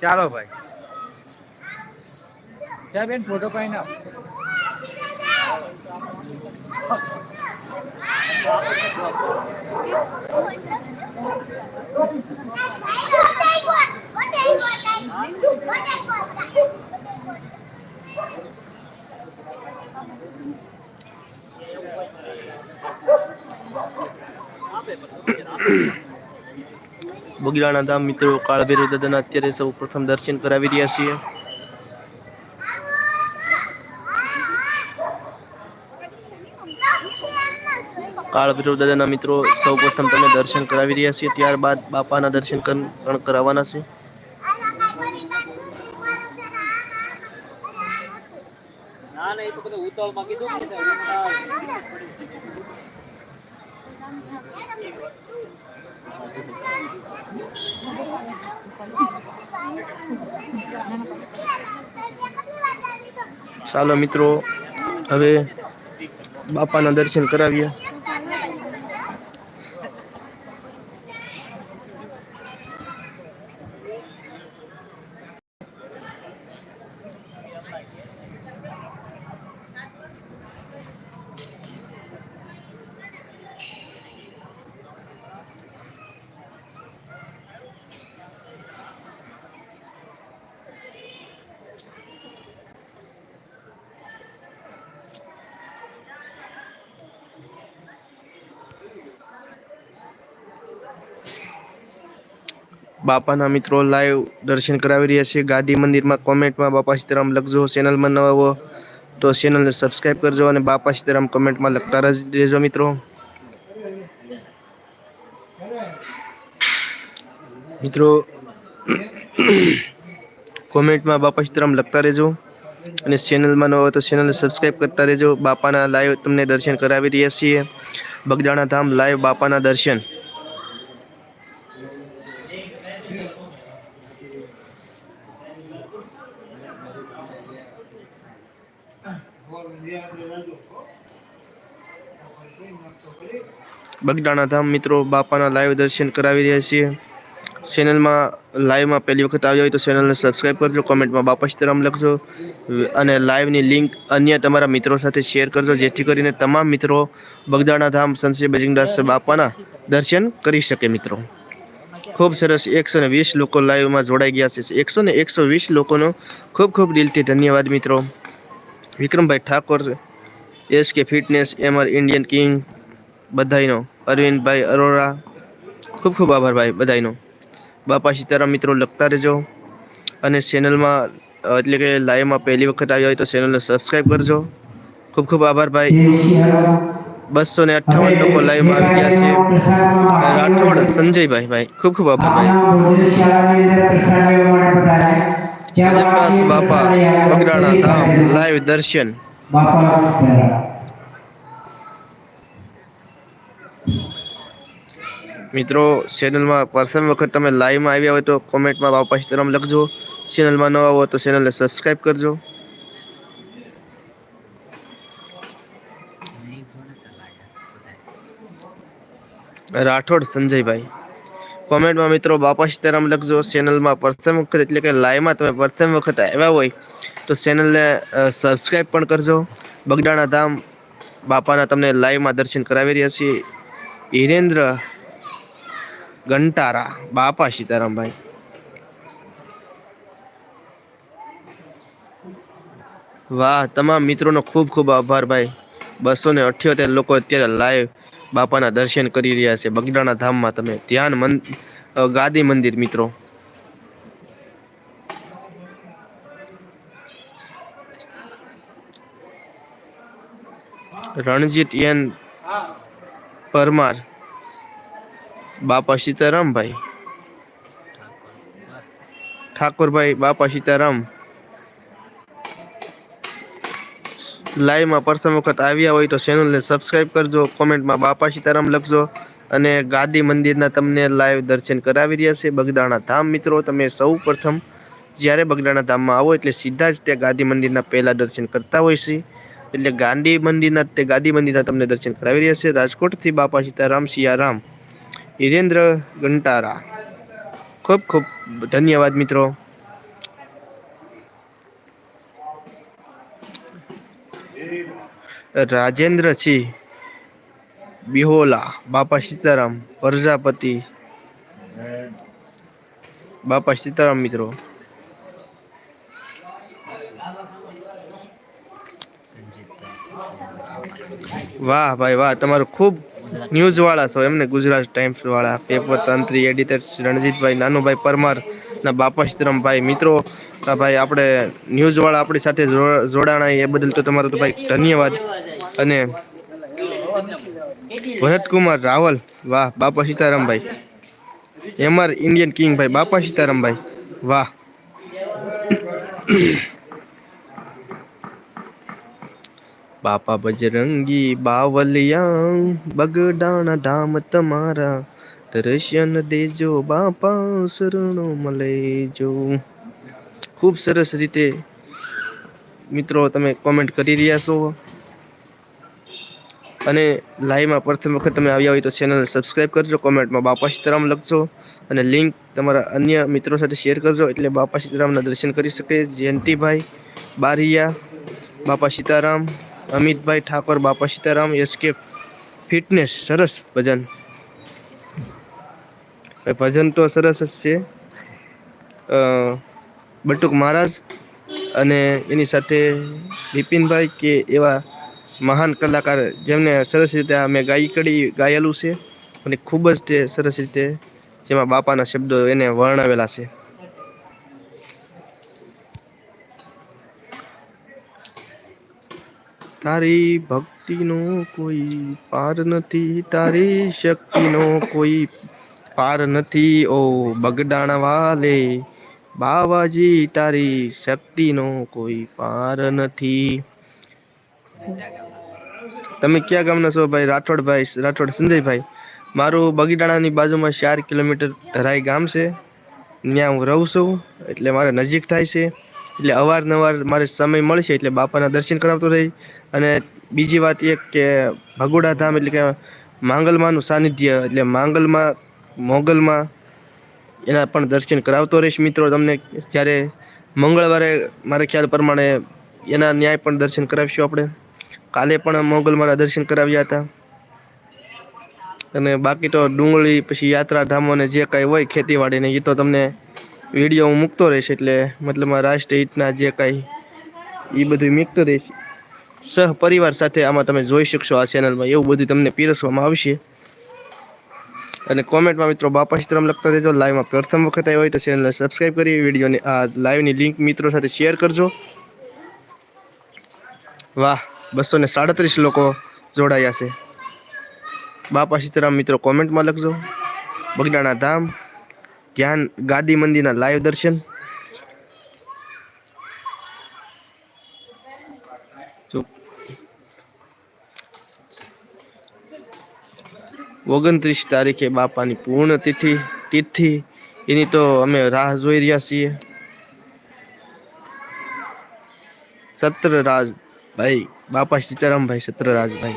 ચાલો ભાઈ. ચાલ બેન ફોટો પાડી નાખ બગીરાના ધામ મિત્રો કાળભૈરવ દાદાના અત્યારે સૌ પ્રથમ દર્શન કરાવી રહ્યા છીએ. કાળભૈરવ દાદાના મિત્રો, સૌ પ્રથમ તમે દર્શન કરાવી રહ્યા છીએ, ત્યારબાદ બાપાના દર્શન પણ કરાવવાના છે. ના ના, એ તો કીધું. ચાલો મિત્રો હવે બાપાના દર્શન કરાવીએ. બાપાના મિત્રો લાઈવ દર્શન કરાવી રહ્યા છે. ગાદી મંદિરમાં કોમેન્ટમાં બાપા સીતારામ લખજો, ચેનલમાં નવા હો તો ચેનલને સબસ્ક્રાઈબ કરજો અને બાપા સીતારામ કોમેન્ટમાં લખતા રહેજો મિત્રો. મિત્રો, કોમેન્ટમાં બાપા સીતારામ લખતા રહેજો અને ચેનલમાં ન હોય તો ચેનલને સબસ્ક્રાઈબ કરતા રહેજો. બાપાના લાઈવ તમને દર્શન કરાવી રહ્યા છીએ. બગદાણા ધામ લાઈવ બાપાના દર્શન. બગદાણા ધામ મિત્રો બાપાના લાઈવ દર્શન કરાવી રહ્યા છીએ. ચેનલમાં લાઈવમાં પહેલી વખત આવ્યો હોય તો ચેનલને સબસ્ક્રાઈબ કરજો કોમેન્ટમાં બાપા સીતારામ લખજો અને લાઈવની લિંક અન્ય તમારા મિત્રો સાથે શેર કરજો, જેથી કરીને તમામ મિત્રો બગદાણા ધામ સંશ્રી બજિંગદાસ બાપાના દર્શન કરી શકે મિત્રો. ખૂબ સરસ એકસો ને વીસ લોકો લાઈવમાં જોડાઈ ગયા છે. એકસો ને એકસો વીસ લોકોનો ખૂબ ખૂબ દિલથી ધન્યવાદ મિત્રો. વિક્રમભાઈ Thakor, S K fitness MR Indian king બધાયનો, અરવિંદભાઈ અરોરા, ખૂબ ખૂબ આભાર ભાઈ બધાયનો. બાપા સીતારામ મિત્રો લખતા રહેજો અને ચેનલમાં, એટલે કે લાઈવમાં પહેલી વખત આવ્યા હોય તો ચેનલને સબસ્ક્રાઈબ કરજો. ખૂબ ખૂબ આભાર ભાઈ. બસો ને અઠ્ઠાવન લોકો લાઈવમાં આવી ગયા છે. રાઠોડ સંજયભાઈ ભાઈ ખૂબ ખૂબ આભાર ભાઈ. જમનાસ બાપા બગડાણા ધામ લાઈવ દર્શન. મિત્રો ચેનલમાં પ્રથમ વખત તમે લાઈવમાં આવ્યા હોય તો કોમેન્ટમાં બાપા સીતારામ લખજો. ચેનલમાં નવા આવો તો ચેનલને સબસ્ક્રાઈબ કરજો. રાઠોડ સંજયભાઈ. કોમેન્ટમાં મિત્રો, બાપા સીતારામ લખજો, ચેનલમાં પ્રથમ વખત એટલે કે લાઈવમાં તમે પ્રથમ વખત આવ્યા હોય, તો ચેનલને સબસ્ક્રાઈબ પણ કરજો. બગડાણા ધામ બાપાના તમને લાઈવમાં દર્શન કરાવી રહ્યા છીએ. હિરેન્દ્ર ગંટારા, બાપા સીતારામભાઈ. વાહ, તમામ મિત્રોનો ખૂબ ખૂબ આભાર ભાઈ. બસો ને અઠ્યોતેર લોકો અત્યારે લાઈવ બાપાના દર્શન કરી રહ્યા છે. બગડાના ધામમાં તમે ધ્યાન ગાદી મંદિર મિત્રો. રણજીત એન પરમાર, બાપા સીતારામભાઈ. ઠાકોરભાઈ, બાપા સીતારામ. લાઈવમાં પ્રથમ વખત આવ્યા હોય તો ચેનલને સબસ્ક્રાઈબ કરજો, કોમેન્ટમાં બાપા સીતારામ લખજો અને ગાદી મંદિરના તમને લાઈવ દર્શન કરાવી રહ્યા છે. બગદાણા ધામ મિત્રો, તમે સૌ પ્રથમ જ્યારે બગદાણા ધામમાં આવો એટલે સીધા જ તે ગાદી મંદિરના પહેલાં દર્શન કરતા હોય છે. એટલે ગાંધી મંદિરના તે ગાંધી મંદિરના તમને દર્શન કરાવી રહ્યા છે. રાજકોટથી બાપા સીતારામ, સિયારામ, હિરેન્દ્ર ગંટારા. ખૂબ ખૂબ ધન્યવાદ મિત્રો. રાજેન્દ્રસિંહ બિહોલા બાપા સીતારામ પ્રજાપતિ બાપા સીતારામ મિત્રો. વાહ ભાઈ વાહ તમારું ખૂબ ન્યૂઝ વાળા છો એમને ગુજરાત ટાઈમ્સ વાળા પેપર તંત્રી એડિટર રણજીતભાઈ, નાનુભાઈ પરમાર, ના બાપા સીતારામભાઈ મિત્રો ભાઈ આપણે ન્યૂઝ વાળા આપણી સાથે જોડાણા એ બદલ તો તમારો તો ભાઈ ધન્યવાદ. અને ભરતકુમાર રાવલ, વાહ, બાપા સીતારામભાઈ એમઆર ઇન્ડિયન કિંગ ભાઈ, બાપા સીતારામભાઈ વાહ. બાપા બજરંગી બાવલિયા બગડાણા ધામ તમારા. દર્શન દેજો બાપા, શરણો મળે જો ખૂબ સરસ રીતે મિત્રો તમે કોમેન્ટ કરી રહ્યા છો. અને લાઈવમાં પ્રથમ વખત તમે આવ્યા હોય તો ચેનલ સબસ્ક્રાઈબ કરજો કોમેન્ટમાં બાપા સીતારામ લખજો. અને લિંક તમારા અન્ય મિત્રો સાથે શેર કરજો, એટલે બાપા સીતારામના દર્શન કરી શકે. જયંતિભાઈ બારિયા, બાપા સીતારામ અમિતભાઈ ઠાકોર, બાપા સીતારામ એસકે ફિટનેસ સરસ ભજન. ભજન તો સરસ જ છે. બટુક મહારાજ અને એની સાથે બિપિનભાઈ કે એવા મહાન કલાકાર જેમને સરસ રીતે આ મેં ગાયકડી ગાયેલું છે. અને ખૂબ જ તે સરસ રીતે જેમાં બાપાના શબ્દો એને વર્ણવેલા છે. તારી ભક્તિનો કોઈ પાર નથી, તારી શક્તિનો કોઈ પાર નથી. ઓ બગડાણા વાલે, બાવાજી, તારી શક્તિનો કોઈ પાર નથી. તમે ક્યાં ગામના છો ભાઈ? રાઠોડભાઈ, રાઠોડ સંજયભાઈ. મારું બગીડાણાની બાજુમાં ચાર કિલોમીટર ધરાઈ ગામ છે. ત્યાં હું રહું છું, એટલે મારે નજીક થાય છે. એટલે અવારનવાર મારે સમય મળશે એટલે બાપાના દર્શન કરાવતો રહી. અને બીજી વાત એ કે ભગોડા ધામ એટલે કે માંગલમાનું સાનિધ્ય, એટલે માંગલમાં, મોગલમાં એના પણ દર્શન કરાવતો રહીશ. મિત્રો, તમને જ્યારે મંગળવારે મારે ખ્યાલ પ્રમાણે એના ન્યાય પણ દર્શન કરાવીશું આપણે. કાલે પણ મોગલમાના દર્શન કરાવ્યા હતા. અને બાકી તો ડુંગળી, પછી યાત્રાધામો ને જે કાંઈ હોય ખેતીવાડીને એ તો તમને વીડિયો હું મૂકતો રહીશ એટલે મતલબમાં રાષ્ટ્રીય જે કાંઈ એ બધું મૂકતો રહીશ. સહ પરિવાર સાથે આમાં તમે જોઈ શકશો આ ચેનલમાં એવું બધું તમને પીરસવામાં આવશે. અને કોમેન્ટમાં મિત્રો બાપા સીતારામ લખતા રહેજો. લાઈવમાં પ્રથમ વખત આવ્યો હોય તો ચેનલને સબસ્ક્રાઈબ કરી વિડીયોની આ લાઈવની લિંક મિત્રો સાથે શેર કરજો. વાહ, બસો ને સાડત્રીસ લોકો જોડાયા છે. બાપા સીતારામ મિત્રો કોમેન્ટમાં લખજો. બગડાણા ધામ. ધ્યાન ગાદી મંદિરના લાઈવ દર્શન? જો. ઓગણત્રીસ તારીખે બાપાની પૂર્ણ તિથિ તિથિ. એની તો અમે રાહ જોઈ રહ્યા છીએ. સત્રરાજ ભાઈ, બાપા સીતારામભાઈ, સત્રરાજભાઈ.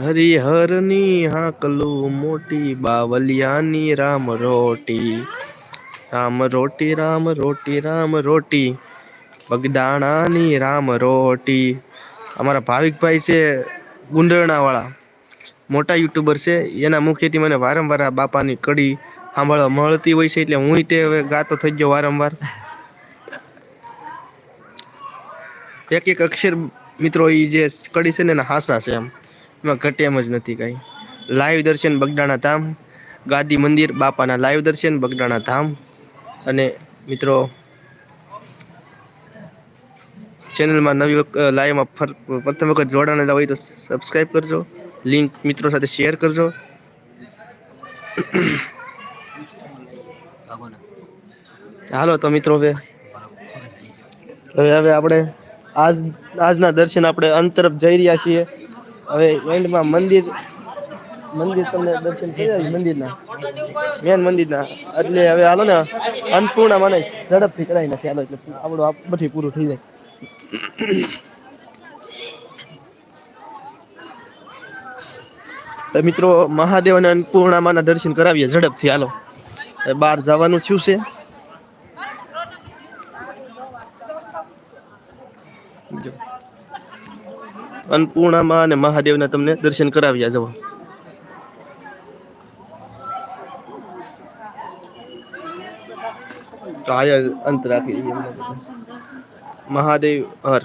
હરિહરની હાકલું મોટી બાવલિયાની રામ રોટી. રામ રોટી રામ રોટી રામ રોટી. બગદાણાની રામ રોટી. અમારા ભાવિકભાઈ છે ગુંડરણાવાળા મોટા યુટ્યુબર છે. એના મુખેથી મને વારંવાર આ બાપાની કડી સાંભળવા મળતી હોય છે. એટલે હું તે હવે ગાતો થઈ ગયો વારંવાર. એક એક અક્ષર મિત્રો એ જે કડી છે ને એના હાસા છે એમ. એમાં ઘટે એમ જ નથી કાંઈ. લાઈવ દર્શન બગડાણા ધામ, ગાદી મંદિર બાપાના લાઈવ દર્શન બગડાણા ધામ. અને મિત્રો, ચેનલમાં નવી લાઈવમાં પ્રથમ વખત જોડાણા હોય તો સબસ્ક્રાઈબ કરજો. લિંક મિત્રો સાથે શેર કરજો. હાલો, તો મિત્રો હવે હવે હવે આપણે આજ, આજના દર્શન આપણે અંતરફ જઈ રહ્યા છીએ. હવે એન્ડમાં મંદિર મંદિર તમને દર્શન કરી આવ્યું મંદિરના? મેન મંદિરના. એટલે હવે હાલો ને અન્નપૂર્ણા મને ઝડપથી કરાવી નાખી હાલો, એટલે આપણું આ બધું પૂરું થઈ જાય. મિત્રો મહાદેવ અને અન્નપૂર્ણામાના દર્શન કરાવીએ ઝડપથી, હાલો. બહાર જવાનું થયું છે. અન્નપૂર્ણામાં અને મહાદેવના તમને દર્શન કરાવ્યા જવા તો આયા અંત રાખી. મહાદેવ હર